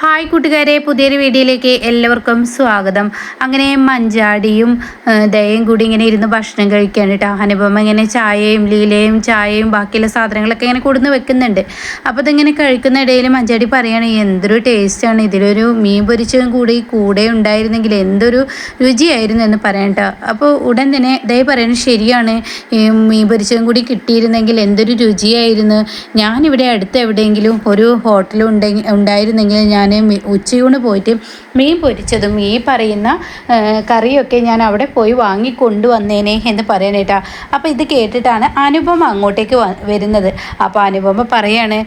Hi കൂട്ടുകാരെ പുതിയൊരു വീഡിയോയിലേക്ക് എല്ലാവർക്കും സ്വാഗതം. അങ്ങനെ മഞ്ചാടിയും ദയയും കൂടി ഇങ്ങനെ ഇരുന്ന് ഭക്ഷണം കഴിക്കുകയാണ് കേട്ടോ അനുപമ ഇങ്ങനെ ചായയും ലീലയും ചായയും ബാക്കിയുള്ള സാധനങ്ങളൊക്കെ ഇങ്ങനെ കൊടുന്ന് വെക്കുന്നുണ്ട്. അപ്പോൾ ഇതിങ്ങനെ കഴിക്കുന്ന ഇടയിൽ മഞ്ചാടി പറയാണ് എന്തൊരു ടേസ്റ്റാണ് ഇതിലൊരു മീൻ പൊരിച്ചതും കൂടി കൂടെ ഉണ്ടായിരുന്നെങ്കിൽ എന്തൊരു രുചിയായിരുന്നു എന്ന് പറയണ്ട അപ്പോൾ ഉടൻ തന്നെ ദയ പറയുന്നത് ശരിയാണ്. മീൻ പൊരിച്ചതും കൂടി കിട്ടിയിരുന്നെങ്കിൽ എന്തൊരു രുചിയായിരുന്നു. ഞാനിവിടെ അടുത്ത് എവിടെയെങ്കിലും ഒരു ഹോട്ടൽ ഉണ്ടെങ്കിൽ ഉണ്ടായിരുന്നെങ്കിൽ ഞാൻ മീ- ഉച്ചയൂണ് പോയിട്ട് മീൻ പൊരിച്ചതും ഈ പറയുന്ന കറിയൊക്കെ ഞാൻ അവിടെ പോയി വാങ്ങി കൊണ്ടുവന്നേനെ എന്ന് പറയണേട്ടാ. അപ്പോൾ ഇത് കേട്ടിട്ടാണ് അനുപമ അങ്ങോട്ടേക്ക് വരുന്നത്. അപ്പോൾ അനുപമ പറയാണ്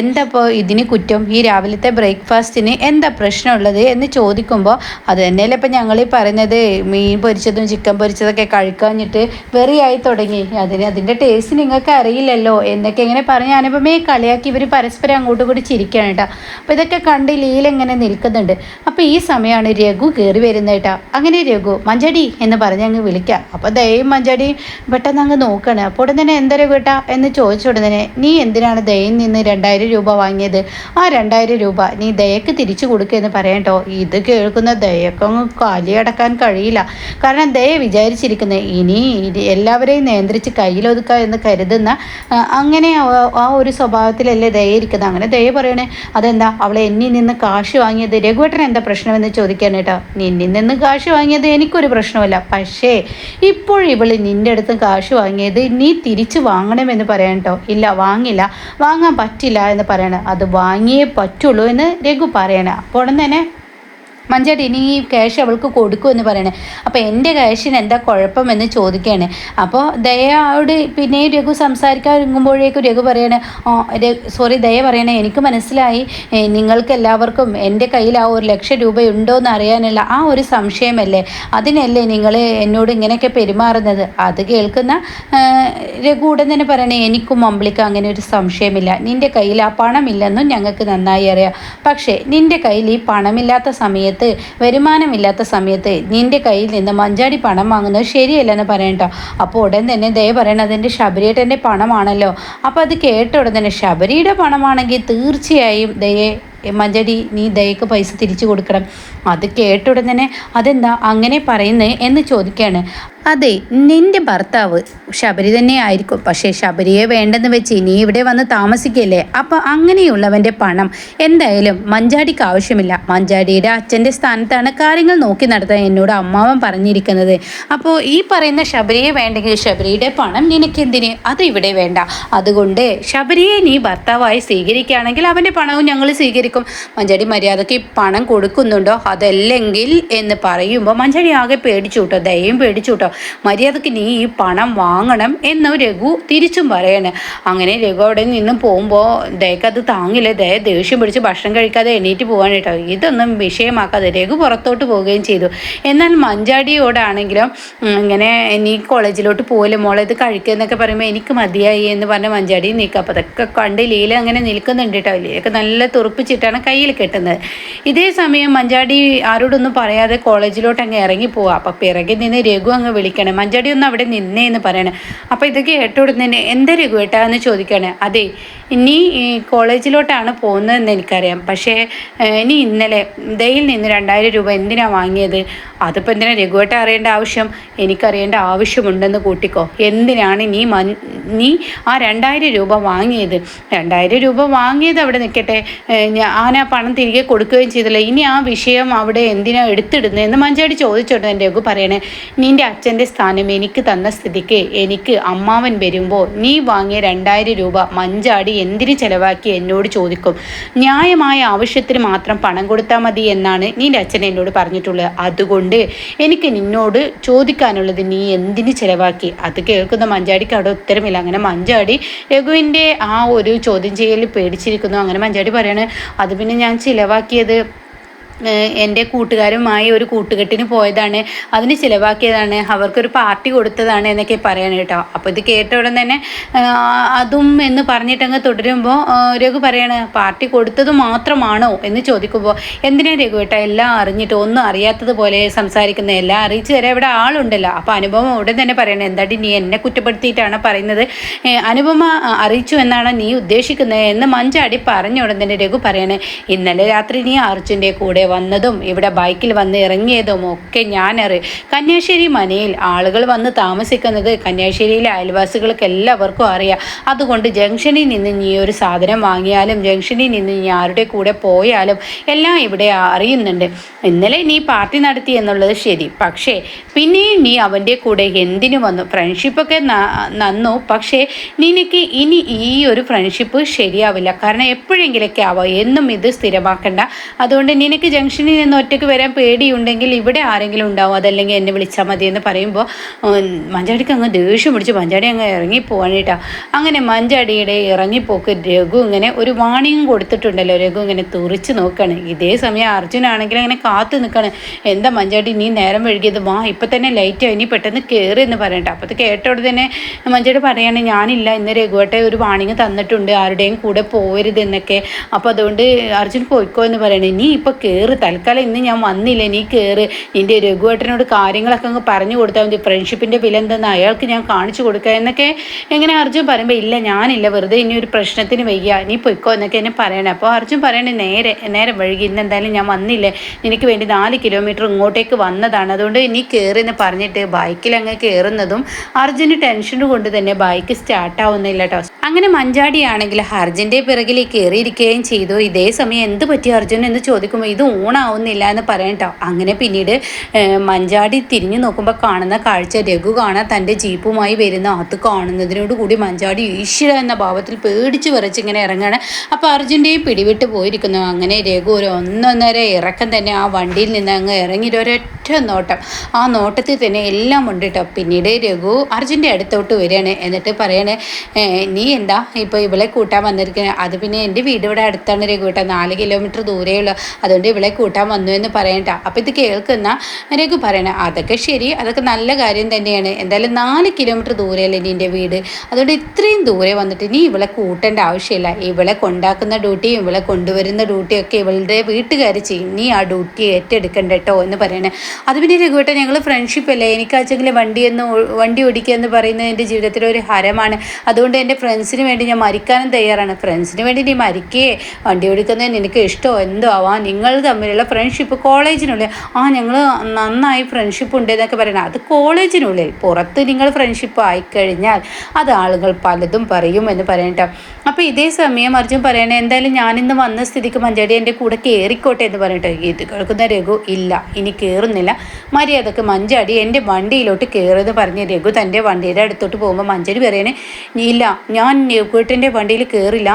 എന്തപ്പോൾ ഇതിന് കുറ്റം? ഈ രാവിലത്തെ ബ്രേക്ക്ഫാസ്റ്റിന് എന്താ പ്രശ്നമുള്ളത് എന്ന് ചോദിക്കുമ്പോൾ അത് തന്നെയല്ലേ ഇപ്പം ഞങ്ങൾ ഈ പറയുന്നത് മീൻ പൊരിച്ചതും ചിക്കൻ പൊരിച്ചതൊക്കെ കഴിക്കാഞ്ഞിട്ട് വെറിയായി തുടങ്ങി. അതിന് അതിന്റെ ടേസ്റ്റ് നിങ്ങൾക്ക് അറിയില്ലല്ലോ എന്നൊക്കെ ഇങ്ങനെ പറഞ്ഞ് അനുപമയെ കളിയാക്കി ഇവർ പരസ്പരം അങ്ങോട്ടും കൂടി ചിരിക്കുകയാണ് കേട്ടോ. അപ്പോൾ ഇതൊക്കെ കണ്ട് ലീല ഇങ്ങനെ നിൽക്കുന്നുണ്ട്. അപ്പോൾ ഈ സമയമാണ് രഘു കയറി വരുന്നത് കേട്ടോ. അങ്ങനെ രഘു മഞ്ചടി എന്ന് പറഞ്ഞ് അങ്ങ് വിളിക്കാം. അപ്പോൾ ദയയും മഞ്ചടി പെട്ടെന്ന് അങ്ങ് നോക്കണേ. അപ്പോൾ ഉടൻ തന്നെ എന്താ രഘു എന്ന് ചോദിച്ച ഉടനെ നീ എന്തിനാണ് ദയയിൽ നിന്ന് രണ്ടായിരം രൂപ വാങ്ങിയത്? ആ രണ്ടായിരം രൂപ നീ ദയക്ക് തിരിച്ചു കൊടുക്കുമെന്ന് കേട്ടോ. ഇത് കേൾക്കുന്ന ദയക്ക് അങ്ങ് കാലിയടക്കാൻ കഴിയില്ല. കാരണം ദയ വിചാരിച്ചിരിക്കുന്നത് ഇനി എല്ലാവരെയും നിയന്ത്രിച്ച് കയ്യിലൊതുക്കുക എന്ന് കരുതുന്ന അങ്ങനെ ആ ഒരു സ്വഭാവത്തിലല്ലേ ദയ ഇരിക്കുന്നത് അങ്ങനെ ദയ പറയണേ അതെന്താ? അവളെ എന്നിൽ നിന്ന് കാശ് വാങ്ങിയത് രഘുവേട്ടൻ എന്താ പ്രശ്നമെന്ന് ചോദിക്കാൻ കേട്ടോ നിന്നിൽ നിന്ന് കാശ് വാങ്ങിയത് എനിക്കൊരു പ്രശ്നമല്ല. പക്ഷേ ഇപ്പോൾ ഇവൾ നിന്റെ അടുത്ത് കാശ് വാങ്ങിയത് നീ തിരിച്ചു വാങ്ങണമെന്ന് പറയാൻ കേട്ടോ. ഇല്ല വാങ്ങില്ല. വാങ്ങാൻ പറ്റില്ല എന്ന് പറയണം. അത് വാങ്ങിയേ പറ്റുള്ളൂ എന്ന് രഘു പറയണേ. അപ്പോൾ തന്നെ. മഞ്ചാടി ഇനി ഈ ക്യാഷ് അവൾക്ക് കൊടുക്കുമെന്ന് പറയണേ. അപ്പോൾ എന്റെ ക്യാഷിന് എന്താ കുഴപ്പമെന്ന് ചോദിക്കുകയാണ് അപ്പോൾ ദയയോട് പിന്നെ രഘു സംസാരിക്കാൻ സംസാരിക്കാതിരിക്കുമ്പോഴേക്കും രഘു പറയണേ സോറി ദയ പറയണേ എനിക്ക് മനസ്സിലായി. നിങ്ങൾക്ക് എല്ലാവർക്കും എന്റെ കയ്യിൽ ആ ഒരു ലക്ഷം രൂപ ഉണ്ടോ എന്ന് അറിയാനുള്ള ആ ഒരു സംശയമല്ലേ? അതിനല്ലേ നിങ്ങൾ എന്നോട് ഇങ്ങനെയൊക്കെ പെരുമാറുന്നത്? അത് കേൾക്കുന്ന രഘു ഉടൻ തന്നെ പറയണേ എനിക്കും അമ്പിളിക്ക് അങ്ങനെ ഒരു സംശയമില്ല. നിന്റെ കയ്യിൽ ആ പണമില്ലെന്നും ഞങ്ങൾക്ക് നന്നായി അറിയാം. പക്ഷേ നിന്റെ കയ്യിൽ ഈ പണമില്ലാത്ത സമയത്ത് വരുമാനമില്ലാത്ത സമയത്ത് നിന്റെ കയ്യിൽ നിന്ന് മഞ്ചാടി പണം വാങ്ങുന്നത് ശരിയല്ലെന്ന് പറയണ്ട. അപ്പോൾ ഉടൻ തന്നെ ദയ പറയണം അതിന്റെ ശബരിയേട്ടന്റെ പണമാണല്ലോ. അപ്പോൾ അത് കേട്ട ഉടൻ തന്നെ ശബരിയുടെ പണമാണെങ്കിൽ തീർച്ചയായും ദയെ മഞ്ചടി നീ ദയക്ക് പൈസ തിരിച്ചു കൊടുക്കണം. അത് കേട്ട ഉടൻ തന്നെ അതെന്താ അങ്ങനെ പറയുന്നത് എന്ന് ചോദിക്കുകയാണ് അതെ നിന്റെ ഭർത്താവ് ശബരി തന്നെ ആയിരിക്കും. പക്ഷേ ശബരിയെ വേണ്ടെന്ന് വെച്ച് നീ ഇവിടെ വന്ന് താമസിക്കല്ലേ? അപ്പോൾ അങ്ങനെയുള്ളവന്റെ പണം എന്തായാലും മഞ്ചാടിക്ക് ആവശ്യമില്ല. മഞ്ചാടിയുടെ അച്ഛന്റെ സ്ഥാനത്താണ് കാര്യങ്ങൾ നോക്കി നടത്താൻ എന്നോട് അമ്മാവൻ പറഞ്ഞിരിക്കുന്നത്. അപ്പോൾ ഈ പറയുന്ന ശബരിയെ വേണ്ടെങ്കിൽ ശബരിയുടെ പണം നിനക്കെന്തിന്? അത് ഇവിടെ വേണ്ട. അതുകൊണ്ട് ശബരിയെ നീ ഭർത്താവായി സ്വീകരിക്കുകയാണെങ്കിൽ അവന്റെ പണവും ഞങ്ങൾ സ്വീകരിക്കും. മഞ്ചാടി മര്യാദയ്ക്ക് പണം കൊടുക്കുന്നുണ്ടോ? അതല്ലെങ്കിൽ എന്ന് പറയുമ്പോൾ മഞ്ചാടി ആകെ പേടിച്ചു കേട്ടോ ദയയും പേടിച്ചു കേട്ടോ മര്യാദയ്ക്ക് നീ ഈ പണം വാങ്ങണം എന്ന് രഘു തിരിച്ചും പറയണേ. അങ്ങനെ രഘു അവിടെ നിന്നും പോകുമ്പോൾ ദയക്ക് അത് താങ്ങില്ല ദയ ദേഷ്യം പിടിച്ച് ഭക്ഷണം കഴിക്കാതെ എണീറ്റ് പോകാൻ കേട്ടോ ഇതൊന്നും വിഷയമാക്കാതെ രഘു പുറത്തോട്ട് പോവുകയും ചെയ്തു. എന്നാൽ മഞ്ചാടിയോടാണെങ്കിലും ഇങ്ങനെ നീ കോളേജിലോട്ട് പോകില്ല മോളെ ഇത് കഴിക്കുക എന്നൊക്കെ പറയുമ്പോൾ എനിക്ക് മതിയായി എന്ന് പറഞ്ഞ മഞ്ചാടി നീക്കാം അപ്പോൾ അതൊക്കെ കണ്ട് ലീല അങ്ങനെ നിൽക്കുന്നുണ്ട് കേട്ടോ ലീലൊക്കെ നല്ല തുറപ്പിച്ചിട്ടാണ് കയ്യിൽ കെട്ടുന്നത്. ഇതേ സമയം മഞ്ചാടി ആരോടൊന്നും പറയാതെ കോളേജിലോട്ട് അങ്ങ് ഇറങ്ങി പോവുക അപ്പം പിറകിൽ നിന്ന് രഘു അങ്ങ് വിളിക്കണം. മഞ്ചാടി ഒന്ന് അവിടെ നിന്നേ എന്ന് പറയണേ. അപ്പോൾ ഇതൊക്കെ കേട്ടോടുന്നതിന് എന്താ രഘു ഏട്ടാ എന്ന് ചോദിക്കുകയാണ് അതെ ഇനി കോളേജിലോട്ടാണ് പോകുന്നതെന്ന് എനിക്കറിയാം. പക്ഷേ ഇനി ഇന്നലെ ദയിൽ നിന്ന് രണ്ടായിരം രൂപ എന്തിനാണ് വാങ്ങിയത്? അതിപ്പോൾ എന്തിനാ രഘുവേട്ട അറിയേണ്ട ആവശ്യം? എനിക്കറിയേണ്ട ആവശ്യമുണ്ടെന്ന് കൂട്ടിക്കോ. എന്തിനാണ് നീ മൻ നീ ആ രണ്ടായിരം രൂപ വാങ്ങിയത്? രണ്ടായിരം രൂപ വാങ്ങിയത് അവിടെ നിൽക്കട്ടെ. ഏഹ്, ഞാൻ ആ പണം തിരികെ കൊടുക്കുകയും ചെയ്തില്ല. ഇനി ആ വിഷയം അവിടെ എന്തിനാ എടുത്തിടുന്നതെന്ന് മഞ്ചാടി ചോദിച്ചോട്ടെ എന്റെ ഒക്കെ പറയണേ. നിന്റെ അച്ഛന്റെ സ്ഥാനം എനിക്ക് തന്ന സ്ഥിതിക്ക് എനിക്ക് അമ്മാവൻ വരുമ്പോൾ നീ വാങ്ങിയ രണ്ടായിരം രൂപ മഞ്ചാടി എന്തിന് ചെലവാക്കി എന്നോട് ചോദിക്കും. ന്യായമായ ആവശ്യത്തിന് മാത്രം പണം കൊടുത്താൽ മതി എന്നാണ് നിന്റെ അച്ഛൻ എന്നോട് പറഞ്ഞിട്ടുള്ളത്. അതുകൊണ്ട് എനിക്ക് നിന്നോട് ചോദിക്കാനുള്ളത് നീ എന്തിന് ചെലവാക്കി? അത് കേൾക്കുന്ന മഞ്ചാടിക്ക് അവിടെ ഉത്തരമില്ല. അങ്ങനെ മഞ്ചാടി രഘുവിന്റെ ആ ഒരു ചോദ്യം ചെയ്യൽ പേടിച്ചിരിക്കുന്നു. അങ്ങനെ മഞ്ചാടി പറയാണ് അത് പിന്നെ ഞാൻ ചിലവാക്കിയത് എന്റെ കൂട്ടുകാരുമായി ഒരു കൂട്ടുകെട്ടിന് പോയതാണ്. അതിന് ചിലവാക്കിയതാണ്. അവർക്കൊരു പാർട്ടി കൊടുത്തതാണ് എന്നൊക്കെ പറയാണ് കേട്ടോ. അപ്പോൾ ഇത് കേട്ട ഉടൻ തന്നെ അതും എന്ന് പറഞ്ഞിട്ടങ്ങ് തുടരുമ്പോൾ രഘു പറയാണ് പാർട്ടി കൊടുത്തത് മാത്രമാണോ? എന്ന് ചോദിക്കുമ്പോൾ എന്തിനാ രഘു കേട്ടോ എല്ലാം അറിഞ്ഞിട്ട് ഒന്നും അറിയാത്തതുപോലെ സംസാരിക്കുന്ന? എല്ലാം അറിയിച്ചു തരാൻ ഇവിടെ ആളുണ്ടല്ലോ. അപ്പോൾ അനുപമ ഉടൻ തന്നെ പറയണേ എന്താടി നീ എന്നെ കുറ്റപ്പെടുത്തിയിട്ടാണ് പറയുന്നത്? അനുപമ അറിയിച്ചു എന്നാണ് നീ ഉദ്ദേശിക്കുന്നത് എന്ന് മഞ്ചാടി പറഞ്ഞ ഉടൻ തന്നെ രഘു പറയണേ ഇന്നലെ രാത്രി നീ അർജുന്റെ കൂടെ വന്നതും ഇവിടെ ബൈക്കിൽ വന്ന് ഇറങ്ങിയതും ഒക്കെ ഞാനറി കന്യാശ്ശേരി മനയിൽ ആളുകൾ വന്ന് താമസിക്കുന്നത് കന്യാശ്ശേരിയിലെ അയൽവാസികൾക്ക് എല്ലാവർക്കും അറിയാം. അതുകൊണ്ട് ജംഗ്ഷനിൽ നിന്ന് നീ ഒരു സാധനം വാങ്ങിയാലും ജംഗ്ഷനിൽ നിന്ന് നീ ആരുടെ കൂടെ പോയാലും എല്ലാം ഇവിടെ അറിയുന്നുണ്ട്. ഇന്നലെ നീ പാർട്ടി നടത്തി എന്നുള്ളത് ശരി. പക്ഷേ പിന്നെയും നീ അവന്റെ കൂടെ എന്തിനു വന്നു? ഫ്രണ്ട്ഷിപ്പൊക്കെ നന്നു. പക്ഷേ നിനക്ക് ഇനി ഈ ഒരു ഫ്രണ്ട്ഷിപ്പ് ശരിയാവില്ല. കാരണം എപ്പോഴെങ്കിലൊക്കെ ആവാം. എന്നും ഇത് സ്ഥിരമാക്കണ്ട. അതുകൊണ്ട് നിനക്ക് ജംഗ്ഷനിൽ നിന്ന് ഒറ്റയ്ക്ക് വരാൻ പേടിയുണ്ടെങ്കിൽ ഇവിടെ ആരെങ്കിലും ഉണ്ടാവും. അതല്ലെങ്കിൽ എന്നെ വിളിച്ചാൽ മതി എന്ന് പറയുമ്പോൾ മഞ്ചാടിക്ക് അങ്ങ് ദേഷ്യം പിടിച്ച് മഞ്ചാടി അങ്ങ് ഇറങ്ങിപ്പോവാണ് കേട്ടോ. അങ്ങനെ മഞ്ചാടിയുടെ ഇറങ്ങിപ്പോക്ക് രഘു ഇങ്ങനെ ഒരു വാണിയും കൊടുത്തിട്ടുണ്ടല്ലോ. രഘു ഇങ്ങനെ തുറിച്ച് നോക്കുകയാണ് ഇതേ സമയം അർജുനാണെങ്കിൽ അങ്ങനെ കാത്തു നിൽക്കുകയാണ് എന്താ മഞ്ചാടി നീ നേരം വഴുകിയത് വാ ഇപ്പം തന്നെ ലൈറ്റ് ഇനി പെട്ടെന്ന് കയറി എന്ന് പറയട്ടെ അപ്പോൾ കേട്ടോട് തന്നെ മഞ്ചാടി പറയാണ് ഞാനില്ല ഇന്ന് രഘുവട്ടെ ഒരു വാണിങ് തന്നിട്ടുണ്ട്. ആരുടെയും കൂടെ പോകരുത് എന്നൊക്കെ. അപ്പോൾ അതുകൊണ്ട് അർജുൻ പോയിക്കോ എന്ന് പറയണേ. നീ ഇപ്പോൾ കയറ് തൽക്കാലം ഇന്ന് ഞാൻ വന്നില്ല. നീ കയറ് നിന്റെ രഘുവേട്ടനോട് കാര്യങ്ങളൊക്കെ അങ്ങ് പറഞ്ഞു കൊടുത്താൽ മതി. ഫ്രണ്ട്ഷിപ്പിന്റെ വില എന്തെന്ന് അയാൾക്ക് ഞാൻ കാണിച്ചു കൊടുക്കുക എന്നൊക്കെ എങ്ങനെ അർജുൻ പറയുമ്പോൾ ഇല്ല ഞാനില്ല. വെറുതെ ഇനി ഒരു പ്രശ്നത്തിന് വയ്യ. നീ പൊയ്ക്കോ എന്നൊക്കെ എന്നെ പറയണേ. അപ്പോൾ അർജുൻ പറയണേ നേരെ നേരെ വഴുകി. ഇന്ന് എന്തായാലും ഞാൻ വന്നില്ലേ. നിനക്ക് വേണ്ടി നാല് കിലോമീറ്റർ ഇങ്ങോട്ടേക്ക് വന്നതാണ്. അതുകൊണ്ട് നീ കയറി എന്ന് പറഞ്ഞിട്ട് ബൈക്കിൽ അങ്ങ് കയറുന്നതും അർജുന് ടെൻഷൻ കൊണ്ട് തന്നെ ബൈക്ക് സ്റ്റാർട്ടാവുന്നില്ല കേട്ടോ അങ്ങനെ മഞ്ചാടിയാണെങ്കിൽ അർജുന്റെ പിറകിൽ കയറിയിരിക്കുകയും ചെയ്തു. ഇതേ സമയം എന്ത് പറ്റി അർജുൻ എന്ന് ചോദിക്കുമ്പോൾ ഇത് ഊണാവുന്നില്ല എന്ന് പറയട്ടോ അങ്ങനെ പിന്നീട് മഞ്ചാടി തിരിഞ്ഞു നോക്കുമ്പോൾ കാണുന്ന കാഴ്ച രഘു കാണാൻ തന്റെ ജീപ്പുമായി വരുന്ന അത് കാണുന്നതിനോട് കൂടി മഞ്ചാടി ഈശ്വര എന്ന ഭാവത്തിൽ പേടിച്ച് ഇങ്ങനെ ഇറങ്ങുകയാണ് അപ്പോൾ അർജുന്റെയും പിടിവിട്ട് പോയിരിക്കുന്നു. അങ്ങനെ രഘു ഒരു ഒന്നൊന്നര ഇറക്കം തന്നെ ആ വണ്ടിയിൽ നിന്ന് അങ്ങ് ഇറങ്ങി. ഒരൊറ്റ നോട്ടം. ആ നോട്ടത്തിൽ തന്നെ എല്ലാം ഉണ്ട് കേട്ടോ പിന്നീട് രഘു അർജുന്റെ അടുത്തോട്ട് വരികയാണ്. എന്നിട്ട് പറയണേ നീ എന്താ ഇപ്പോൾ ഇവളെ കൂട്ടാൻ വന്നിരിക്കുന്നത്? അത് പിന്നെ എന്റെ വീട് ഇവിടെ അടുത്താണ് രഘു കേട്ടോ നാല് കിലോമീറ്റർ ദൂരെയുള്ളൂ. അതുകൊണ്ട് ഇവളെ കൂട്ടാൻ വന്നു എന്ന് പറയണ്ട. അപ്പോൾ ഇത് കേൾക്കുന്ന രഘു പറയണേ അതൊക്കെ ശരി. അതൊക്കെ നല്ല കാര്യം തന്നെയാണ്. എന്തായാലും നാല് കിലോമീറ്റർ ദൂരെയല്ലേ നിന്റെ വീട്? അതുകൊണ്ട് ഇത്രയും ദൂരെ വന്നിട്ട് നീ ഇവളെ കൂട്ടേണ്ട ആവശ്യമില്ല. ഇവളെ കൊണ്ടാക്കുന്ന ഡ്യൂട്ടിയും ഇവളെ കൊണ്ടുവരുന്ന ഡ്യൂട്ടിയൊക്കെ ഇവളുടെ വീട്ടുകാർ ചെയ്യും. നീ ആ ഡ്യൂട്ടി ഏറ്റെടുക്കണ്ട കേട്ടോ എന്ന് പറയണേ. അത് പിന്നെ രഘുവേട്ടൻ ഞങ്ങൾ ഫ്രണ്ട്ഷിപ്പ് അല്ലേ? എനിക്കാച്ചെങ്കിൽ വണ്ടി എന്ന് വണ്ടി ഓടിക്കുക എന്ന് പറയുന്നത് എന്റെ ജീവിതത്തിലെ ഒരു ഹരമാണ്. അതുകൊണ്ട് എന്റെ ഫ്രണ്ട്സിന് വേണ്ടി ഞാൻ മരിക്കാനും തയ്യാറാണ്. ഫ്രണ്ട്സിന് വേണ്ടി നീ മരിക്കേ. വണ്ടി ഓടിക്കുന്നത് നിനക്ക് ഇഷ്ടമോ എന്തോ ആവാം. നിങ്ങൾ തമ്മിലുള്ള ഫ്രണ്ട്ഷിപ്പ് കോളേജിനുള്ളിൽ ആ ഞങ്ങൾ നന്നായി ഫ്രണ്ട്ഷിപ്പ് ഉണ്ട് എന്നൊക്കെ പറയണം അത് കോളേജിനുള്ളിൽ പുറത്ത് നിങ്ങൾ ഫ്രണ്ട്ഷിപ്പ് ആയിക്കഴിഞ്ഞാൽ അത് ആളുകൾ പലതും പറയും എന്ന് പറയട്ടോ അപ്പോൾ ഇതേ സമയം അർജുൻ പറയണേ എന്തായാലും ഞാനിന്ന് വന്ന സ്ഥിതിക്ക് മഞ്ചാടി എന്റെ കൂടെ കയറിക്കോട്ടെ എന്ന് പറയട്ടെ ഇത് കേൾക്കുന്ന രഘു ഇല്ല. ഇനി കയറുന്നില്ല മര്യാദയ്ക്ക് മഞ്ചാടി എന്റെ വണ്ടിയിലോട്ട് കയറിയത് പറഞ്ഞ് രഘു തന്റെ വണ്ടിയുടെ അടുത്തോട്ട് പോകുമ്പോൾ മഞ്ചാടി പറയണേ ഇല്ല ഞാൻ രഘുവേട്ടന്റെ വണ്ടിയിൽ കയറില്ല.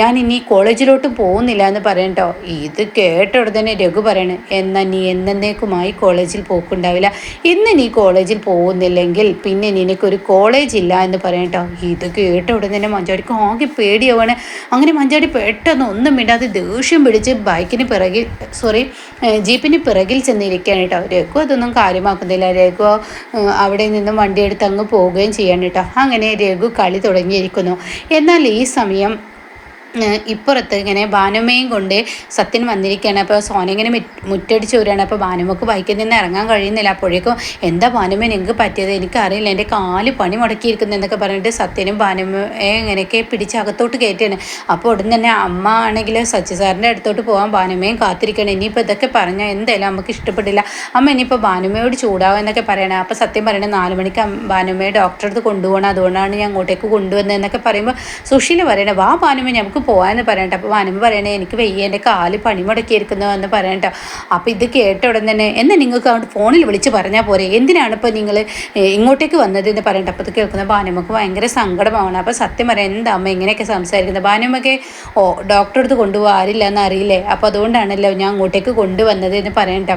ഞാൻ ഇനി കോളേജിലോട്ട് പോകുന്നില്ല എന്ന് പറയണ്ടോ ഇത് കേട്ട ഉടനെ രഘു പറയണേ എന്നാൽ നീ എന്നേക്കുമായി കോളേജിൽ പോക്കുണ്ടാവില്ല. ഇന്ന് നീ കോളേജിൽ പോകുന്നില്ലെങ്കിൽ പിന്നെ നിനക്കൊരു കോളേജ് ഇല്ല എന്ന് പറയട്ടോ ഇത് കേട്ട ഉടനെ തന്നെ മഞ്ചാടിക്ക് ആകെ പേടിയാവാണ്. അങ്ങനെ മഞ്ചാടി പെട്ടെന്ന് ഒന്നും മിണ്ടാതെ ദേഷ്യം പിടിച്ച് ബൈക്കിന് പിറകിൽ സോറി ജീപ്പിന് പിറകിൽ ചെന്നിരിക്കുകയാണ് രഘു അതൊന്നും കാര്യമാക്കുന്നില്ല. രഘു അവിടെ നിന്നും വണ്ടിയെടുത്ത് അങ്ങ് പോവുകയും ചെയ്യാണ് കേട്ടോ. അങ്ങനെ രഘു കളി തുടങ്ങിയിരിക്കുന്നു. എന്നാൽ ഈ സമയം ഇപ്പുറത്ത് ഇങ്ങനെ ഭാനുമയും കൊണ്ട് സത്യൻ വന്നിരിക്കുകയാണ്. അപ്പോൾ സോന ഇങ്ങനെ മിറ്റ് മുറ്റടിച്ച് വരികയാണ്. അപ്പോൾ ഭാനുമക്ക് ബൈക്കിൽ നിന്ന് ഇറങ്ങാൻ കഴിയുന്നില്ല. അപ്പോഴേക്കും എന്താ ഭാനുമ നിങ്ങൾക്ക് പറ്റിയത്? എനിക്കറിയില്ല. എന്റെ കാൽ പണി മുടക്കിയിരിക്കുന്നു എന്നൊക്കെ പറഞ്ഞിട്ട് സത്യനും ഭാനുമയെ ഇങ്ങനെയൊക്കെ പിടിച്ച് അകത്തോട്ട് കയറ്റുകയാണ്. അപ്പോൾ ഉടൻ തന്നെ അമ്മ ആണെങ്കിൽ സച്ചി സാറിന്റെ അടുത്തോട്ട് പോകാൻ ഭാനുമയും കാത്തിരിക്കണം ഇനിയിപ്പോൾ ഇതൊക്കെ പറഞ്ഞാൽ എന്തായാലും നമുക്ക് ഇഷ്ടപ്പെട്ടില്ല അമ്മ ഇനിയിപ്പോൾ ഭാനുമയോട് ചൂടാവും എന്നൊക്കെ പറയണേ. അപ്പോൾ സത്യം പറയണേ നാല് മണിക്ക് ഭാനുമ്മയെ ഡോക്ടറെ അടുത്ത് കൊണ്ടുപോകണം. അതുകൊണ്ടാണ് ഞാൻ അങ്ങോട്ടേക്ക് കൊണ്ടുവന്നതെന്നൊക്കെ പറയുമ്പോൾ സുഷീല പറയണേ വാ ഭാനുമ നമുക്ക് പോകാമെന്ന് പറയണ്ട. അപ്പോൾ വനമ്പ് പറയണേ എനിക്ക് വയ്യ എന്റെ കാൽ പണി മുടക്കിയിരിക്കുന്നു എന്ന് പറയണ്ട. അപ്പോൾ ഇത് കേട്ട ഉടൻ തന്നെ എന്നാൽ നിങ്ങൾക്ക് അവിടെ ഫോണിൽ വിളിച്ച് പറഞ്ഞാൽ പോരെ? എന്തിനാണ് ഇപ്പോൾ നിങ്ങൾ ഇങ്ങോട്ടേക്ക് വന്നത് എന്ന് പറയണ്ട. അപ്പോൾ ഇത് കേൾക്കുന്ന ബാനമ്മക്ക് ഭയങ്കര സങ്കടമാണ് അപ്പോൾ സത്യം പറയാം എന്താ അമ്മ ഇങ്ങനെയൊക്കെ സംസാരിക്കുന്നത്? ബാനമ്മക്ക് ഓ ഡോക്ടറെ അടുത്ത് കൊണ്ടുപോകാൻ ആരില്ല എന്നറിയില്ലേ അപ്പോൾ അതുകൊണ്ടാണല്ലോ ഞാൻ അങ്ങോട്ടേക്ക് കൊണ്ടുവന്നത് എന്ന് പറയണ്ട.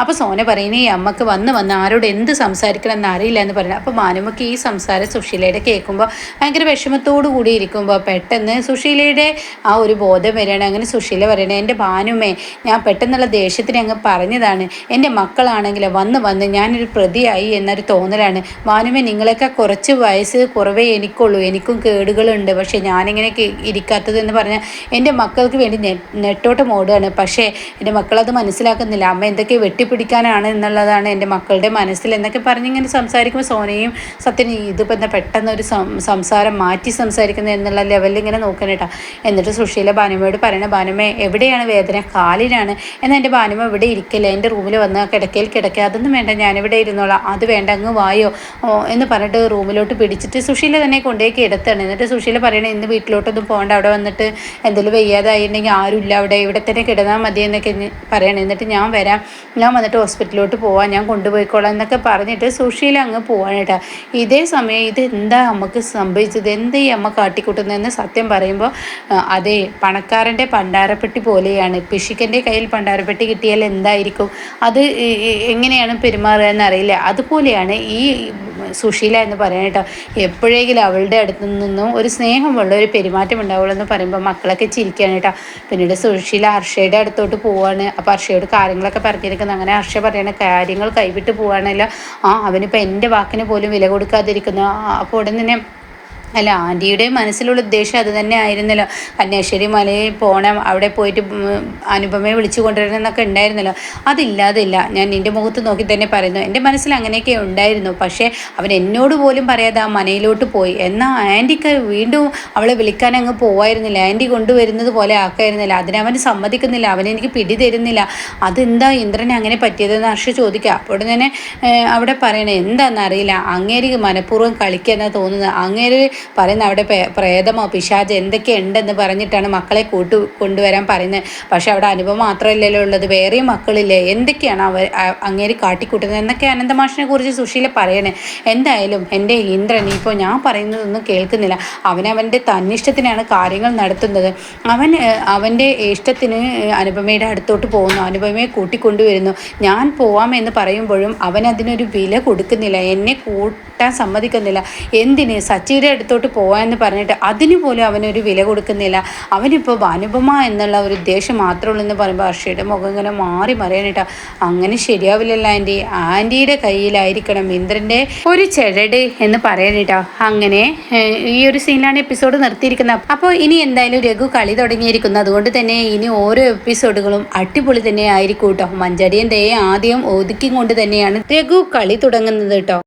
അപ്പോൾ സോന പറയുന്നത് ഈ അമ്മയ്ക്ക് വന്ന് വന്ന് ആരോട് എന്ത് സംസാരിക്കണം എന്നറിയില്ല എന്ന് പറയണം അപ്പോൾ ബാനമ്മക്ക് ഈ സംസാരം സുശീലയുടെ കേൾക്കുമ്പോൾ ഭയങ്കര വിഷമത്തോടു കൂടി ഇരിക്കുമ്പോൾ പെട്ടെന്ന് സുശീലയുടെ ആ ഒരു ബോധം വരികയാണ്. അങ്ങനെ സുശീല പറയണേ എന്റെ ഭാനുമേ ഞാൻ പെട്ടെന്നുള്ള ദേഷ്യത്തിന് അങ്ങ് പറഞ്ഞതാണ്. എന്റെ മക്കളാണെങ്കിൽ വന്ന് വന്ന് ഞാനൊരു പ്രതിയായി എന്നൊരു തോന്നലാണ്. ഭാനുമേ നിങ്ങളൊക്കെ കുറച്ച് വയസ്സ് കുറവേ എനിക്കുള്ളൂ. എനിക്കും കേടുകളുണ്ട്. പക്ഷേ ഞാനിങ്ങനെ ഇരിക്കാത്തത് എന്ന് പറഞ്ഞാൽ എന്റെ മക്കൾക്ക് വേണ്ടി നെട്ടോട്ടം ഓടുകയാണ് പക്ഷേ എന്റെ മക്കളത് മനസ്സിലാക്കുന്നില്ല. അമ്മ എന്തൊക്കെ വെട്ടിപ്പിടിക്കാനാണ് എന്നുള്ളതാണ് എന്റെ മക്കളുടെ മനസ്സിൽ എന്നൊക്കെ പറഞ്ഞിങ്ങനെ സംസാരിക്കുമ്പോൾ സോനയും സത്യനും ഇതിപ്പോൾ എന്താ പെട്ടെന്ന് ഒരു സംസാരം മാറ്റി സംസാരിക്കുന്നത് എന്നുള്ള ലെവലിൽ ഇങ്ങനെ നോക്കണേട്ടാ. എന്നിട്ട് സുശീല ഭാനുമയോട് പറയണ ഭാനുമ എവിടെയാണ് വേദന? കാലിലാണ്. എന്നാൽ എന്റെ ഭാനുമ ഇവിടെ ഇരിക്കില്ല എന്റെ റൂമിൽ വന്ന് കിടക്കയിൽ കിടക്കുക അതൊന്നും വേണ്ട ഞാനിവിടെ ഇരുന്നോളാം. അത് വേണ്ട അങ്ങ് വായോ. എന്ന് പറഞ്ഞിട്ട് റൂമിലോട്ട് പിടിച്ചിട്ട് സുശീല തന്നെ കൊണ്ടുപോയി കിടത്താണ്. എന്നിട്ട് സുശീല പറയണേ ഇന്ന് വീട്ടിലോട്ടൊന്നും പോകണ്ട അവിടെ വന്നിട്ട് എന്തെങ്കിലും വയ്യാതായിട്ടുണ്ടെങ്കിൽ ആരുമില്ല അവിടെ. ഇവിടെ തന്നെ കിടന്നാൽ മതി എന്നൊക്കെ പറയണേ. എന്നിട്ട് ഞാൻ വരാം. ഞാൻ വന്നിട്ട് ഹോസ്പിറ്റലിലോട്ട് പോവാം. ഞാൻ കൊണ്ടുപോയിക്കോളാം എന്നൊക്കെ പറഞ്ഞിട്ട് സുശീല അങ്ങ് പോവാനേട്ടാ ഇതേ സമയം ഇത് എന്താ നമുക്ക് സംഭവിച്ചത്? എന്താ ഈ അമ്മ കാട്ടിക്കൂട്ടുന്നതെന്ന് സത്യം പറയുമ്പോൾ അതെ പണക്കാരന്റെ പണ്ടാരപ്പെട്ടി പോലെയാണ്. പിശുക്കന്റെ കയ്യിൽ പണ്ടാരപ്പെട്ടി കിട്ടിയാൽ എന്തായിരിക്കും? അത് എങ്ങനെയാണ് പെരുമാറുക എന്നറിയില്ല. അതുപോലെയാണ് ഈ സുശീല എന്ന് പറയാൻ കേട്ടോ. എപ്പോഴെങ്കിലും അവളുടെ അടുത്ത് നിന്നും ഒരു സ്നേഹമുള്ള ഒരു പെരുമാറ്റം ഉണ്ടാവുള്ളൂ എന്ന് പറയുമ്പോൾ മക്കളൊക്കെ ചിരിക്കുകയാണ് കേട്ടോ. പിന്നീട് സുശീല ഹർഷയുടെ അടുത്തോട്ട് പോവാണ്. അപ്പോൾ ഹർഷയോട് കാര്യങ്ങളൊക്കെ പറഞ്ഞിരിക്കുന്നത് അങ്ങനെ ഹർഷ പറയുന്ന കാര്യങ്ങൾ കൈവിട്ട് പോവാണല്ലോ. ആ അവനിപ്പോൾ എന്റെ വാക്കിന് പോലും വില കൊടുക്കാതിരിക്കുന്നു. അപ്പോൾ ഉടൻ തന്നെ അല്ല ആന്റിയുടെ മനസ്സിലുള്ള ഉദ്ദേശം അത് തന്നെ ആയിരുന്നല്ലോ. കന്യാശ്ശേരി മലയിൽ പോകണം അവിടെ പോയിട്ട് അനുപമയെ വിളിച്ചു കൊണ്ടുവരണം എന്നൊക്കെ ഉണ്ടായിരുന്നല്ലോ. അതില്ലാതില്ല. ഞാൻ നിന്റെ മുഖത്ത് നോക്കി തന്നെ പറയുന്നു. എന്റെ മനസ്സിൽ അങ്ങനെയൊക്കെ ഉണ്ടായിരുന്നു. പക്ഷേ അവൻ എന്നോട് പോലും പറയാതെ ആ മനയിലോട്ട് പോയി. എന്നാൽ ആന്റിക്ക് വീണ്ടും അവളെ വിളിക്കാൻ അങ്ങ് പോവായിരുന്നില്ല. ആന്റി കൊണ്ടുവരുന്നത് പോലെ ആക്കായിരുന്നില്ല. അതിനവൻ സമ്മതിക്കുന്നില്ല. അവൻ എനിക്ക് പിടി തരുന്നില്ല. അതെന്താ ഇന്ദ്രനെ അങ്ങനെ പറ്റിയതെന്ന് ഹർഷ ചോദിക്കുക. അപ്പോൾ തന്നെ അവിടെ പറയണേ എന്താണെന്നറിയില്ല അങ്ങേരിക്ക് മനഃപൂർവം കളിക്കുക എന്നാണ് തോന്നുന്നത്. അങ്ങേര് പറയുന്ന അവിടെ പ്രേതമോ പിശാജ് എന്തൊക്കെ ഉണ്ടെന്ന് പറഞ്ഞിട്ടാണ് മക്കളെ കൂട്ടു കൊണ്ടുവരാൻ പറയുന്നത്. പക്ഷെ അവിടെ അനുഭവം മാത്രമല്ലല്ലോ ഉള്ളത്. വേറെയും മക്കളില്ലേ? എന്തൊക്കെയാണ് അവർ അങ്ങേര് കാട്ടിക്കൂട്ടുന്നത്? എന്നൊക്കെ അനന്തമാഷിനെ കുറിച്ച് സുശീല പറയണേ. എന്തായാലും എന്റെ ഇന്ദ്രൻ ഇപ്പോൾ ഞാൻ പറയുന്നതൊന്നും കേൾക്കുന്നില്ല. അവനവന്റെ തന്നിഷ്ടത്തിനാണ് കാര്യങ്ങൾ നടത്തുന്നത്. അവൻ അവന്റെ ഇഷ്ടത്തിന് അനുപമയുടെ അടുത്തോട്ട് പോകുന്നു. അനുപമയെ കൂട്ടിക്കൊണ്ടുവരുന്നു. ഞാൻ പോവാമെന്ന് പറയുമ്പോഴും അവൻ അതിനൊരു വില കൊടുക്കുന്നില്ല. എന്നെ കൂട്ടാൻ സമ്മതിക്കുന്നില്ല. എന്തിന് സച്ചിയുടെ അടുത്തോട്ട് പോകാമെന്ന് പറഞ്ഞിട്ട് അതിന് പോലും അവനൊരു വില കൊടുക്കുന്നില്ല. അവനിപ്പോൾ അനുപമ എന്നുള്ള ഒരു ഉദ്ദേശം മാത്രമേ ഉള്ളൂ എന്ന് പറയുമ്പോൾ അക്ഷയുടെ മുഖം ഇങ്ങനെ മാറി മറിയാനിട്ടാ അങ്ങനെ ശരിയാവില്ലല്ലോ ആന്റി ആന്റിയുടെ കയ്യിലായിരിക്കണം ഇന്ദ്രന്റെ ഒരു ചെടട് എന്ന് പറയാനിട്ടാ അങ്ങനെ ഈ ഒരു സീനിലാണ് എപ്പിസോഡ് നിർത്തിയിരിക്കുന്നത്. അപ്പോൾ ഇനി എന്തായാലും രഘു കളി തുടങ്ങിയിരിക്കുന്നു. അതുകൊണ്ട് തന്നെ ഇനി ഓരോ എപ്പിസോഡുകളും അടിപൊളി തന്നെ ആയിരിക്കും കേട്ടോ. മഞ്ചടിയൻ ദയെ ആദ്യം ഒതുക്കി കൊണ്ട് തന്നെയാണ് രഘു കളി തുടങ്ങുന്നത് കേട്ടോ.